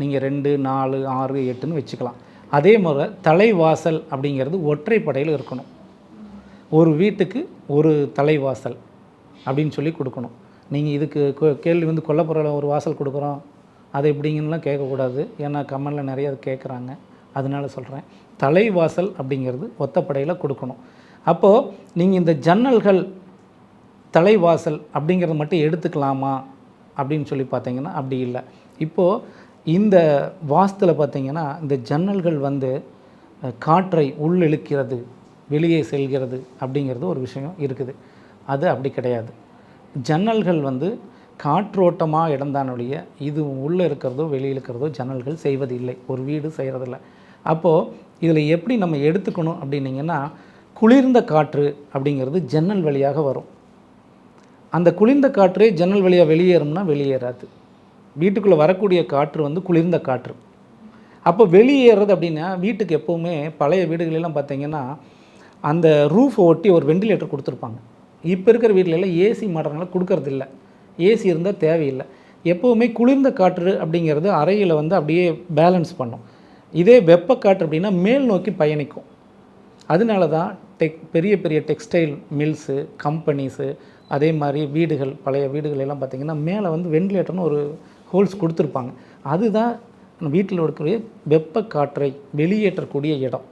நீங்கள் ரெண்டு நாலு ஆறு எட்டுன்னு வச்சுக்கலாம். அதே மாதிரி தலைவாசல் அப்படிங்கிறது ஒற்றைப்படையில் இருக்கணும். ஒரு வீட்டுக்கு ஒரு தலைவாசல் அப்படின்னு சொல்லி கொடுக்கணும். நீங்கள் இதுக்கு கேள்வி வந்து கொல்லப்புற ஒரு வாசல் கொடுக்குறோம். அது எப்படிங்கலாம் கேட்கக்கூடாது. ஏன்னா கமெண்டில் நிறைய அது கேட்குறாங்க. அதனால சொல்கிறேன் தலைவாசல் அப்படிங்கிறது ஒத்தப்படையில் கொடுக்கணும். அப்போது நீங்கள் இந்த ஜன்னல்கள் தலைவாசல் அப்படிங்கிறத மட்டும் எடுத்துக்கலாமா அப்படின்னு சொல்லி பார்த்தீங்கன்னா அப்படி இல்லை. இப்போது இந்த வாஸ்தில் பார்த்திங்கன்னா இந்த ஜன்னல்கள் வந்து காற்றை உள்ளிழுக்கிறது வெளியே செல்கிறது அப்படிங்கிறது ஒரு விஷயம் இருக்குது. அது அப்படி கிடையாது. ஜன்னல்கள் வந்து காற்றோட்டமாக இடந்தானுடைய இது உள்ளே இருக்கிறதோ வெளியில் இருக்கிறதோ ஜன்னல்கள் செய்வது இல்லை ஒரு வீடு செய்கிறதில்ல அப்போது இதில் எப்படி நம்ம எடுத்துக்கணும் அப்படின்னீங்கன்னா குளிர்ந்த காற்று அப்படிங்கிறது ஜன்னல் வழியாக வரும். அந்த குளிர்ந்த காற்றே ஜன்னல் வழியாக வெளியேறும்னா வெளியேறாது. வீட்டுக்குள்ளே வரக்கூடிய காற்று வந்து குளிர்ந்த காற்று. அப்போ வெளியேறது அப்படின்னா வீட்டுக்கு எப்போவுமே பழைய வீடுகளெல்லாம் பார்த்தீங்கன்னா அந்த ரூஃப் ஒட்டி ஒரு வெண்டிலேட்டர் கொடுத்துருப்பாங்க. இப்போ இருக்கிற வீட்லெல்லாம் ஏசி மாடர்னால கொடுக்கறது இல்லை ஏசி இருந்தால் தேவையில்லை. எப்போவுமே குளிர்ந்த காற்று அப்படிங்கிறது அறையில் வந்து அப்படியே பேலன்ஸ் பண்ணும். இதே வெப்பக்காற்று அப்படின்னா மேல் நோக்கி பயணிக்கும். அதனால தான் டெக் பெரிய பெரிய டெக்ஸ்டைல் மில்ஸு கம்பெனிஸு அதே மாதிரி வீடுகள் பழைய வீடுகள் எல்லாம் பார்த்திங்கன்னா மேலே வந்து வெண்டிலேட்டர்னு ஒரு ஹோல்ஸ் கொடுத்துருப்பாங்க. அதுதான் வீட்டில் இருக்கக்கூடிய வெப்ப காற்றை வெளியேற்றக்கூடிய இடம்.